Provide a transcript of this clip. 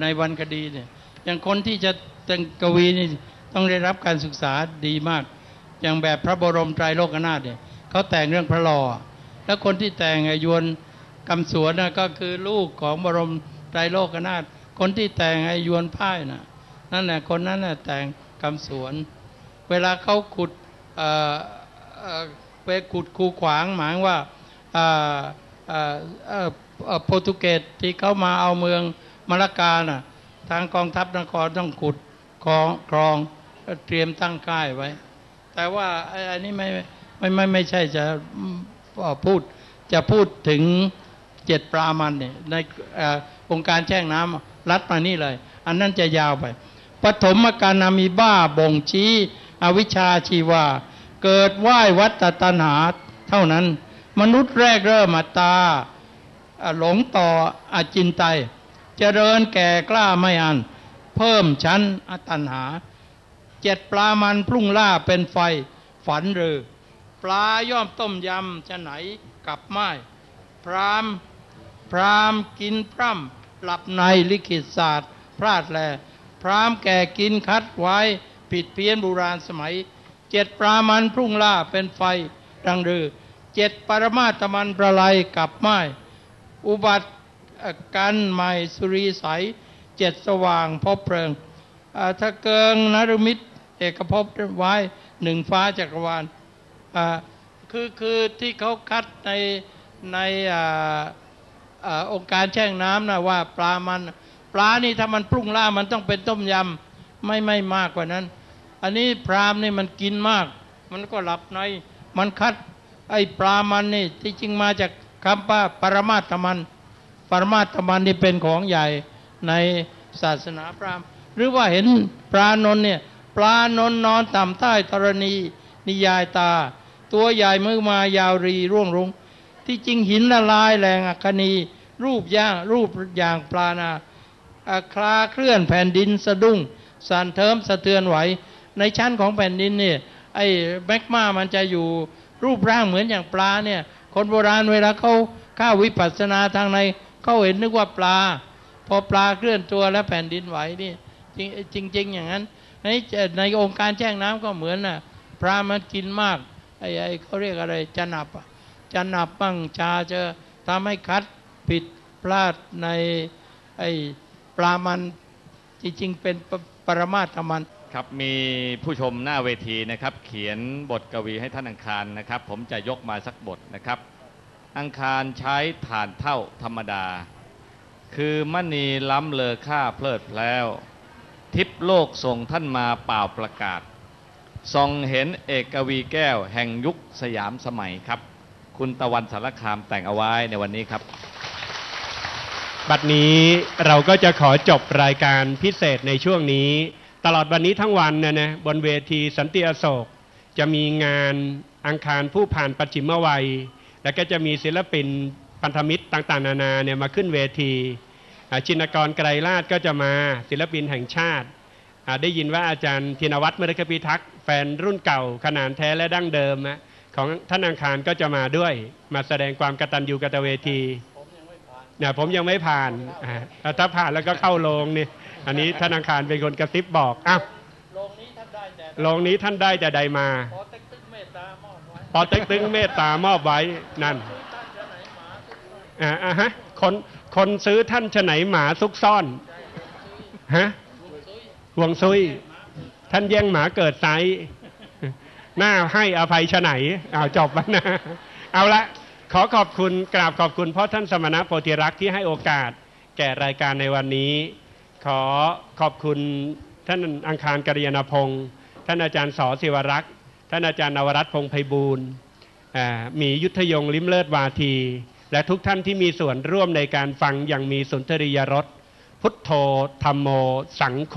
ในวรรณคดีเนี่ยอย่างคนที่จะแต่งกวีนี่ต้องได้รับการศึกษาดีมาก อย่างแบบพระบรมไตรโลกนาถเนี่ยเขาแต่งเรื่องพระลอแล้วคนที่แต่งไอ้ยวนกำสวนนะก็คือลูกของบรมไตรโลกนาถคนที่แต่งไอ้ยวนพ่ายน่ะนั่นแหละคนนั้นน่ะแต่งกำสวน เวลาเขาขุดเอ่อเอ่อไปขุดคูขวางหมายว่าอ่อเอ่อเอ่อเอ่อโปรตุเกสที่เขามาเอาเมือง มาลากาน่ะ ทางกองทัพนครต้องขุดคลองคลองเตรียมตั้งค่ายไว้ แต่ว่าไอ้อันนี้ไม่ไม่ไม่ไม่ใช่จะพูดจะพูดถึงเจ็ดปลามันเนี่ยในองค์การแช่งน้ำรัดมานี่เลย อันนั้นจะยาวไปปฐมกานามีบ้าบ่งชี้อวิชชาชีวา เกิดว่ายวัตตัณหาเท่านั้น มนุษย์แรกเริ่มอัตาหลงต่ออาจินไตย เจริญแก่กล้าไม่อัน เพิ่มชั้นอตัณหา เจ็ดปลามันพรุ่งล่าเป็นไฟฝันหรือ ปลาย่อมต้มยำจะไหนกับไม้พรามพรามกินพร่ำหลับในลิขิตศาสตร์ พลาดแล พรามแก่กินคัดไว้ ผิดเพี้ยนโบราณสมัย เจ็ดปลามันพรุ่งล่าเป็นไฟดังรือเจ็ดปรมาตมันประไลกับไม้อุบัติ กันใหม่สุรีใสเจ็ดสว่างพบเพลิงอ่าถ้าเกิงนรมิตเอกภพไว้หนึ่งฟ้าจักรวาลคือคือที่เขาคัดในในอ่าอ่าองค์การแช่งน้ำนะว่าปลามันปลานี่ถ้ามันปรุงล่ามันต้องเป็นต้มยำไม่ไม่มากกว่านั้น อันนี้พรามนี่มันกินมาก มันก็หลับในมันคัดไอ้ปลามันนี่ที่จริงมาจากคำว่าปรมาตมัน ปรมาตมันนี่เป็นของใหญ่ในศาสนาพราหมณ์ หรือว่าเห็นปลานนเนี่ยปลานนนอนต่ำใต้ธรณี นิยายตา ตัวใหญ่มือมายาวรีร่วงรุงที่จริงหินละลายแรงอัคนี รูปย่างรูปอย่างปลานาอาคลาเคลื่อนแผ่นดินสะดุ้งสั่นเทิมสะเทือนไหว ในชั้นของแผ่นดินเนี่ยไอ้แมกมามันจะอยู่รูปร่างเหมือนอย่างปลาเนี่ยคนโบราณเวลาเขาข้าวิปัสสนาทางใน เขาเห็นนึกว่าปลา พอปลาเคลื่อนตัวแล้วแผ่นดินไหวนี่จริงจริงอย่างนั้นในในองค์การแจ้งน้ำก็เหมือนน่ะปลามันกินมากไอ้ไอ้เขาเรียกอะไรจะหนับอะจะหนับบ้างชาจะทำให้คัดผิดพลาดในไอ้ปลามันจริงๆเป็นปปรมาตมันครับมีผู้ชมหน้าเวทีนะครับ เขียนบทกวีให้ท่านอังคารนะครับ ผมจะยกมาสักบทนะครับ อังคารใช้ฐานเท่าธรรมดา คือมณีล้ำเลอค่าเพลิดเพล้ว ทิพโลกส่งท่านมาเป่าประกาศส่องเห็นเอกกวีแก้วแห่งยุคสยามสมัยครับ คุณตะวันสารคามแต่งเอาไว้ในวันนี้ครับ บัดนี้เราก็จะขอจบรายการพิเศษในช่วงนี้ ตลอดวันนี้ทั้งวันนะนะบนเวทีสันติอโศก จะมีงานอังคารผู้ผ่านปัจฉิมวัย แล้วก็จะมีศิลปินพันธมิตรต่างๆ นานาเนี่ยมาขึ้นเวทีอ่าชินกรไกรลาดก็จะมาศิลปินแห่งชาติอ่าได้ยินว่าอาจารย์ธินวัฒน์มฤคพิทักษ์แฟนรุ่นเก่าขนานแท้และดั้งเดิมนะของท่านอังคารก็จะมาด้วย มาแสดงความกตัญญูกตเวทีเนี่ยผมยังไม่ผ่านอ่าถ้าผ่านแล้วก็เข้าโรงนี่อันนี้ธนาคารเป็นคนกระซิบบอกอ้าวโรงนี้ท่านได้แต่โรงนี้ท่านได้แต่ใดมาขอเต็กตึกเมตตาม อบไว้พอเต็กตึงเมตตามอบไว้นั่นอ่าอ่าอ่าฮะคนคนซื้อท่านฉะไหนหมาซุกซ่อนฮะห่วงซุย ท่านแย่งหมาเกิดไซหน้าให้อภัยฉะไหนเอาจบแล้วนะเอาละขอขอบคุณกราบขอบคุณพ่อท่านสมณะโพธิรักษ์ที่ให้โอกาสแก่รายการในวันนี้ ขอขอบคุณท่านอังคารกริยานพงศ์ท่านอาจารย์สอศิวรักษ์ ท่านอาจารย์นวรัตน์พงไพบูลย์หมียุทธยงลิมเลิศวาที และทุกท่านที่มีส่วนร่วมในการฟังอย่างมีสุนทรียรสพุทโธธรรมโม สังโฆ